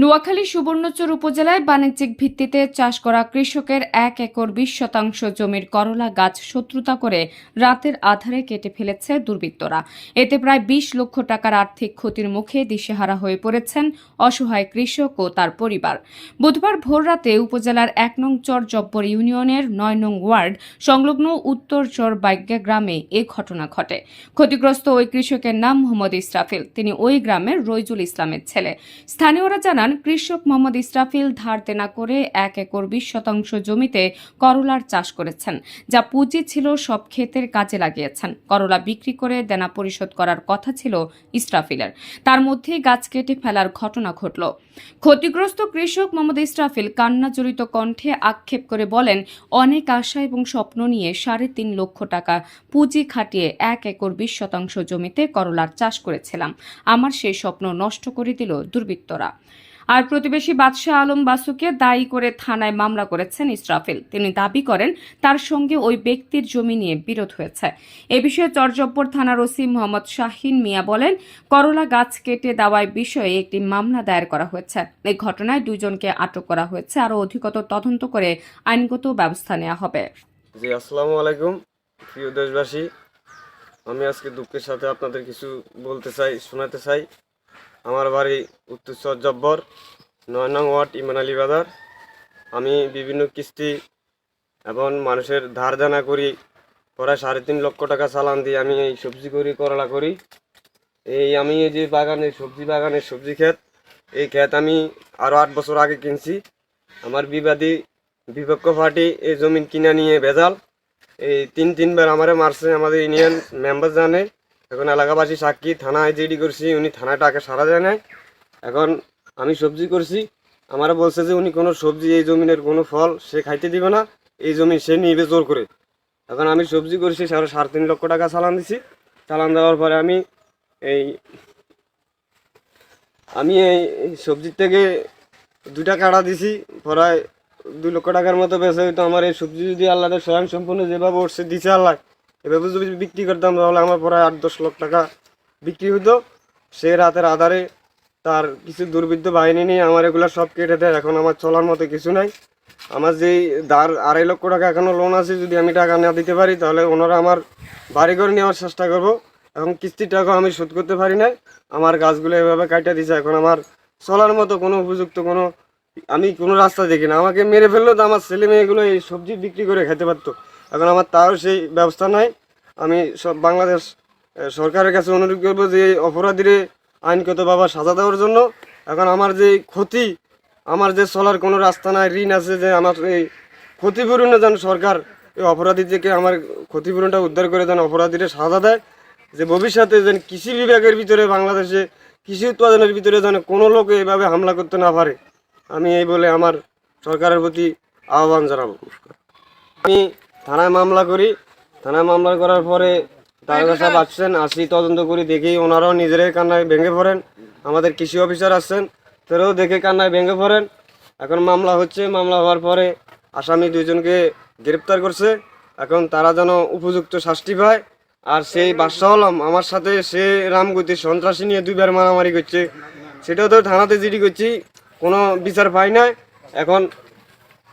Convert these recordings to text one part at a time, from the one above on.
নোয়াখালী সুবর্ণচর উপজেলায় বাণিজ্যিক ভিত্তিতে চাষ করা কৃষকের এক একর বিশ শতাংশ জমির করলা গাছ শত্রুতা করে রাতের আধারে কেটে ফেলেছে দুর্বৃত্তরা। এতে প্রায় বিশ লক্ষ টাকার আর্থিক ক্ষতির মুখে দিশেহারা হয়ে পড়েছেন অসহায় কৃষক ও তার পরিবার। বুধবার ভোররাতে উপজেলার এক নং চর জব্বর ইউনিয়নের নয় নং ওয়ার্ড সংলগ্ন উত্তর চর বাইজ্ঞা গ্রামে এ ঘটনা ঘটে। ক্ষতিগ্রস্ত ওই কৃষকের নাম মোহাম্মদ ইসরাফিল, তিনি ওই গ্রামের রইজুল ইসলামের ছেলে। স্থানীয়রা জানান কৃষক মোহাম্মদ ইসরাফিল ধার দেনা করে এক একর বিশ শতাংশ জমিতে করলার চাষ করেছেন, যা পুঁজি ছিল সব ক্ষেতের কাজে লাগিয়েছেন। করলা বিক্রি করে দেনা পরিশোধ করার কথা ছিল ইসরাফিলের। তার মধ্যে গাছ কেটে ফেলার ঘটনা ঘটল। ক্ষতিগ্রস্ত কৃষক মোহাম্মদ ইসরাফিল কান্না জড়িত কণ্ঠে আক্ষেপ করে বলেন, অনেক আশা এবং স্বপ্ন নিয়ে সাড়ে তিন লক্ষ টাকা পুঁজি খাটিয়ে এক একর বিশ শতাংশ জমিতে করলার চাষ করেছিলাম। আমার সেই স্বপ্ন নষ্ট করে দিল দুর্বৃত্তরা। আর প্রতিবেশী বাদশাহ আলম বাসুকে দায়ী করে থানায় মামলা করেছেন ইসরাফিল। তিনি দাবি করেন, তার সঙ্গে ওই ব্যক্তির জমি নিয়ে বিরোধ হয়েছে। এ বিষয়ে চরজব্বর থানার ওসি মোহাম্মদ শাহিন মিয়া বলেন, করলা গাছ কেটে দেওয়ার বিষয়ে একটি মামলা দায়ের করা হয়েছে। এই ঘটনায় দুজনকে আটক করা হয়েছে। আরও অধিকতর তদন্ত করে আইনগত ব্যবস্থা নেওয়া হবে। প্রিয় দেশবাসী, আমি আজকে দুঃখের সাথে আপনাদের কিছু বলতে চাই, শোনাতে চাই। আমার বাড়ি উত্তরচর জব্বর নয় নং ওয়ার্ড ইমান আলী বাজার। আমি বিভিন্ন কিস্তি এবং মানুষের ধার দেনা করি, প্রায় সাড়ে তিন লক্ষ টাকা চালান দিয়ে আমি এই সবজি করি, করলা করি। এই আমি এই যে বাগানের সবজি বাগানের সবজি ক্ষেত, এই ক্ষেত আমি আরও আট বছর আগে কিনছি। আমার বিবাদী বিপক্ষ পার্টি এই জমিন কিনে নিয়ে ভেজাল। এই তিন, তিনবার আমারে মারছে, আমাদের ইউনিয়ন মেম্বার জানে। এখন এলাকাবাসী সাক্ষী থানায় জিডি করছি, উনি থানায় টাকা সারা দেয় নাই। এখন আমি সবজি করছি। আমারা বলছে যে উনি কোনো সবজি এই জমিনের কোনো ফল সে খাইতে দিবে না, এই জমি সে নিবে জোর করে। এখন আমি সবজি করছি সাড়ে সাড়ে তিন লক্ষ টাকা চালান দিছি। চালান দেওয়ার পরে আমি এই আমি এই সবজির থেকে দুইটা কাটা দিছি, প্রায় দুই লক্ষ টাকার মতো বেঁচে হইতো। আমার এই সবজি যদি আল্লাহ স্বয়ং সম্পূর্ণ যেভাবে উঠছে, দিছে আল্লাহ এভাবে যদি বিক্রি করতাম, তাহলে আমার প্রায় আট দশ লক্ষ টাকা বিক্রি হতো সে রাতের আধারে তার কিছু দুর্বৃত্ত বাহিনী নিয়ে আমার এগুলো সব কেটে দেয়। এখন আমার চলার মতো কিছু নাই। আমার যেই দার আড়াই লক্ষ টাকা এখনও লোন আছে, যদি আমি টাকা না দিতে পারি, তাহলে ওনারা আমার বাড়ি করে নেওয়ার চেষ্টা করব। এখন কিস্তির টাকা আমি শোধ করতে পারি না আমার গাছগুলো এভাবে কাটিয়ে দিছে। এখন আমার চলার মতো কোনো উপযুক্ত কোনো আমি কোনো রাস্তা দেখি না। আমাকে মেরে ফেলল তো আমার ছেলে মেয়েগুলো এই সবজি বিক্রি করে খেতে পারতো। এখন আমার তাও সেই ব্যবস্থা নাই। আমি সব বাংলাদেশ সরকারের কাছে অনুরোধ করব যে অপরাধীরে আইনগতভাবে সাজা দেওয়ার জন্য। এখন আমার যে ক্ষতি, আমার যে চলার কোনো রাস্তা নাই, ঋণ আছে যে আমার এই ক্ষতিপূরণে যেন সরকার এই অপরাধী থেকে আমার ক্ষতিপূরণটা উদ্ধার করে যেন অপরাধীরা সাজা দেয়। যে ভবিষ্যতে যেন কৃষি বিভাগের ভিতরে বাংলাদেশে কৃষি উৎপাদনের ভিতরে যেন কোনো লোক এইভাবে হামলা করতে না পারে, আমি এই বলে আমার সরকারের প্রতি আহ্বান জানাব। আমি থানায় মামলা করি। থানায় মামলা করার পরে তারকা সাহেব আসছেন আসি তদন্ত করি দেখি ওনারাও নিজেরাই কান্নায় ভেঙে পড়েন। আমাদের কৃষি অফিসার আসছেন তারাও দেখে কান্নায় ভেঙে পড়েন। এখন মামলা হচ্ছে মামলা হওয়ার পরে আসামি দুইজনকে গ্রেপ্তার করছে। এখন তারা যেন উপযুক্ত শাস্তি পায়। আর সেই বাদশাহ আলম আমার সাথে সে রামগতি সন্ত্রাসী নিয়ে দুইবার মারামারি করছে। সেটাও তো থানাতে জিডি করছি কোনো বিচার পাই নাই। এখন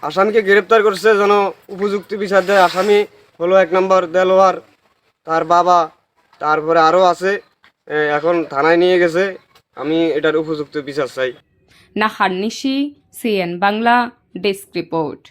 আসামিকে গ্রেপ্তার করছে যেন উপযুক্ত বিচার দেয়। আসামি হলো এক নম্বর দেলোয়ার, তার বাবা, তারপরে আরও আছে এখন থানায় নিয়ে গেছে। আমি এটার উপযুক্ত বিচার চাই। Nahar Nishi, CN Bangla, desk report.